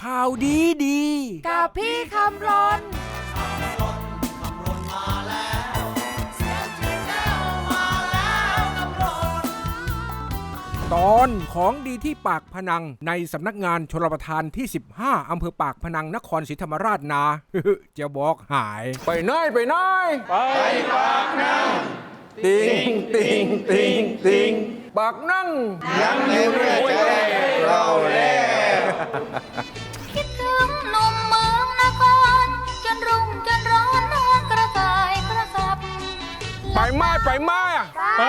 ข่าวดีดี กับพี่คำรนตอนของดีที่ปากพนังในสำนักงานชลประทานที่ 15 อำเภอปากพนังนครศรีธรรมราชนา จะบอกหาย ไปน้อยไปน้อย ไปปากนั่งติงติงติงติงปากนั่งคิด ไปมาไปมาไป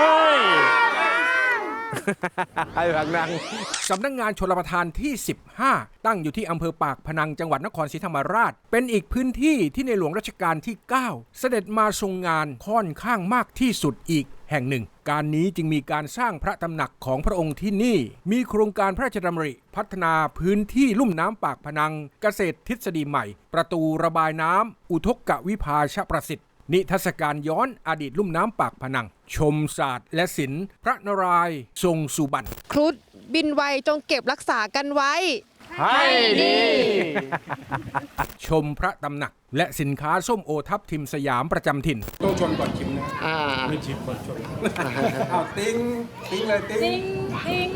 ไอ้ผักนังสำนักงานชลประทานที่ 15 ตั้งอยู่ที่อำเภอปากพนังจังหวัดนครศรีธรรมราช เป็นอีกพื้นที่ที่ในหลวงรัชกาลที่ 9 เสด็จมาทรงงานค่อนข้างมากที่สุดอีกแห่งหนึ่ง การนี้จึงมีการสร้างพระตำหนักของพระองค์ที่นี่ มีโครงการพระราชดำริ พัฒนาพื้นที่ลุ่มน้ำปากพนัง เกษตรทฤษฎีใหม่ ประตูระบายน้ำอุทกกวิภาชประสิทธิ์ นิทรรศการย้อนอดีตลุ่มน้ำปากพนัง ชมศาสตร์และศิลป์พระนารายณ์ทรงสุบรรณครุฑบินไวจงเก็บรักษากันไว้ ให้ดี ชมพระตำหนัก และสินค้าส้มโอทับทิมสยามประจำถิ่น ต้องชนก่อนชิมนะอ่า ไม่ชิมก่อนชนอ้าวติ้งติ้งเลยติ้ง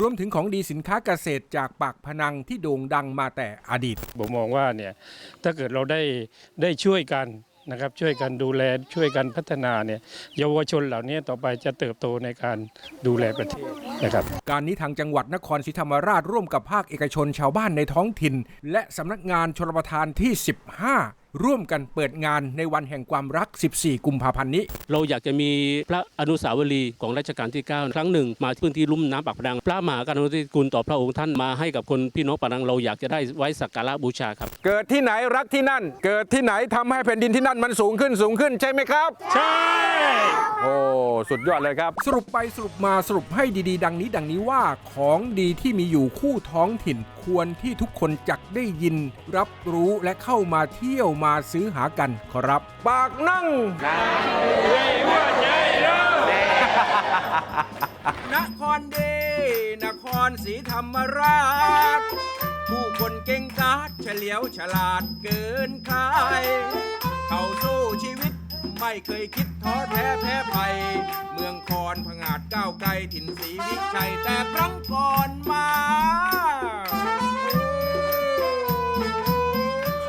รวมถึงของดีสินค้าเกษตรจากปากพนังที่โด่งดังมาแต่อดีต ผมมองว่าเนี่ยถ้าเกิดเราได้ได้ช่วยกันนะครับช่วยกันดูแลช่วยกันพัฒนาเนี่ยเยาวชนเหล่านี้ต่อไปจะเติบโตในการดูแลประเทศนะครับการนี้ทางจังหวัดนครศรีธรรมราชร่วมกับภาคเอกชนชาวบ้านในท้องถิ่น และสำนักงานชลประทานที่ 15 ร่วมกันเปิดงานในวันแห่งความรัก 14 กุมภาพันธ์นี้ เราอยากจะมีพระอนุสาวรีย์ของรัชกาลที่ 9 ครั้งหนึ่ง มาพื้นที่ลุ่มน้ำปากพนัง พระมหากรุณาธิคุณต่อพระองค์ท่านมาให้กับคนพี่น้องปากพนังเราอยากจะได้ไว้สักการะบูชาครับ เกิดที่ไหนรักที่นั่น เกิดที่ไหนทำให้แผ่นดินที่นั่นมันสูงขึ้นสูงขึ้นใช่ไหมครับ ใช่ โอ้สุดยอดเลยครับ สรุปไปสรุปมาสรุปให้ดีๆ ดังนี้ดังนี้ว่าของดีที่มีอยู่คู่ท้องถิ่น ควรที่ทุกคนจักได้ยิน รับรู้และเข้ามาเที่ยวมาซื้อหากันครับ ปากนั่งนครเดนครศรีธรรมราช ผู้คนเก่งกาจเฉลียวฉลาดเกินใครเข้าสู้ชีวิตไม่เคยคิดท้อแท้แพ้ภัย เมืองคอนผงาดก้าวไกลถิ่นศรีวิชัยแต่ครั้งก่อน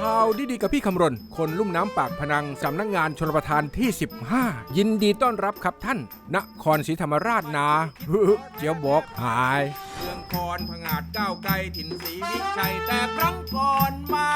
ข่าวดีๆกับพี่คำรณ คนลุ่มน้ำปากพนังสำนักงงานชนประทานที่ 15 ยินดีต้อนรับครับท่าน นครศรีธรรมราชนาเจียวบอกหายเมืองคอนผงาดก้าวไกลถิ่นศรีวิชัยแต่ครั้งก่อนมา